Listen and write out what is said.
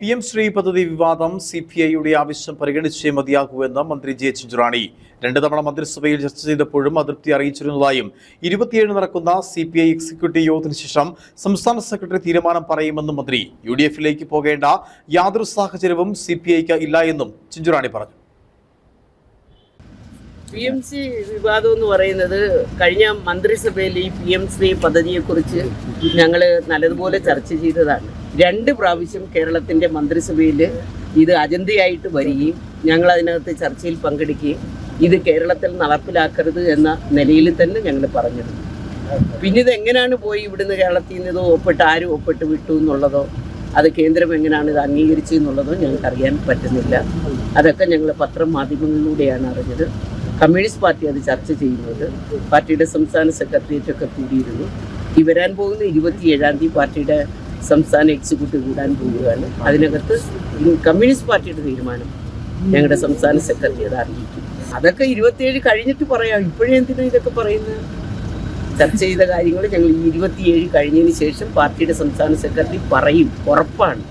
P M Shri പദ്ധതി വിവാദം C P ഐയുടെ ആവശ്യം പരിഗണിച്ചേ മതിയാകൂവെന്ന് മന്ത്രി ജെ ചിഞ്ചുറാണി. രണ്ട് തവണ മന്ത്രിസഭയിൽ ചർച്ച ചെയ്തപ്പോഴും അതൃപ്തി അറിയിച്ചിരുന്നതായും ഇരുപത്തിയേഴ് നടക്കുന്ന സി പി ഐ എക്സിക്യൂട്ടീവ് യോഗത്തിന് ശേഷം സംസ്ഥാന സെക്രട്ടറി തീരുമാനം പറയുമെന്നും മന്ത്രി. യു ഡി എഫിലേക്ക് പോകേണ്ട യാതൊരു സാഹചര്യവും സി പി ഐക്ക് ഇല്ല എന്നും ചിഞ്ചുറാണി പറഞ്ഞു. പി എം സി വിവാദം എന്ന് പറയുന്നത് കഴിഞ്ഞ മന്ത്രിസഭയിൽ ഈ പി എം ശ്രീ പദ്ധതിയെക്കുറിച്ച് ഞങ്ങൾ നല്ലതുപോലെ ചർച്ച ചെയ്തതാണ്. രണ്ട് പ്രാവശ്യം കേരളത്തിന്റെ മന്ത്രിസഭയിൽ ഇത് അജണ്ടയായിട്ട് വരികയും ഞങ്ങൾ അതിനകത്ത് ചർച്ചയിൽ പങ്കെടുക്കുകയും ഇത് കേരളത്തിൽ നടപ്പിലാക്കരുത് എന്ന നിലയിൽ തന്നെ ഞങ്ങൾ പറഞ്ഞിരുന്നു. പിന്നെ ഇത് എങ്ങനെയാണ് പോയി ഇവിടുന്ന് കേരളത്തിൽ നിന്ന് ഇത് ഒപ്പിട്ട് ആരും ഒപ്പിട്ട് വിട്ടു എന്നുള്ളതോ അത് കേന്ദ്രം എങ്ങനെയാണ് ഇത് അംഗീകരിച്ചു എന്നുള്ളതോ ഞങ്ങൾക്ക് അറിയാൻ പറ്റുന്നില്ല. അതൊക്കെ ഞങ്ങൾ പത്രം മാധ്യമങ്ങളിലൂടെയാണ് അറിഞ്ഞത്. കമ്മ്യൂണിസ്റ്റ് പാർട്ടി അത് ചർച്ച ചെയ്യുന്നത്. പാർട്ടിയുടെ സംസ്ഥാന സെക്രട്ടേറിയറ്റ് ഒക്കെ കൂടിയിരുന്നു. ഈ വരാൻ പോകുന്ന ഇരുപത്തിയേഴാം തീയതി പാർട്ടിയുടെ സംസ്ഥാന എക്സിക്യൂട്ടീവ് കൂടാൻ പോവുകയാണ്. അതിനകത്ത് കമ്മ്യൂണിസ്റ്റ് പാർട്ടിയുടെ തീരുമാനം ഞങ്ങളുടെ സംസ്ഥാന സെക്രട്ടറി അത് അറിയിക്കും. അതൊക്കെ ഇരുപത്തിയേഴ് കഴിഞ്ഞിട്ട് പറയാം. ഇപ്പോഴേ എന്തിനാ ഇതൊക്കെ പറയുന്നത്? ചർച്ച ചെയ്ത കാര്യങ്ങൾ ഞങ്ങൾ ഇരുപത്തിയേഴ് കഴിഞ്ഞതിന് ശേഷം പാർട്ടിയുടെ സംസ്ഥാന സെക്രട്ടറി പറയും. ഉറപ്പാണ്.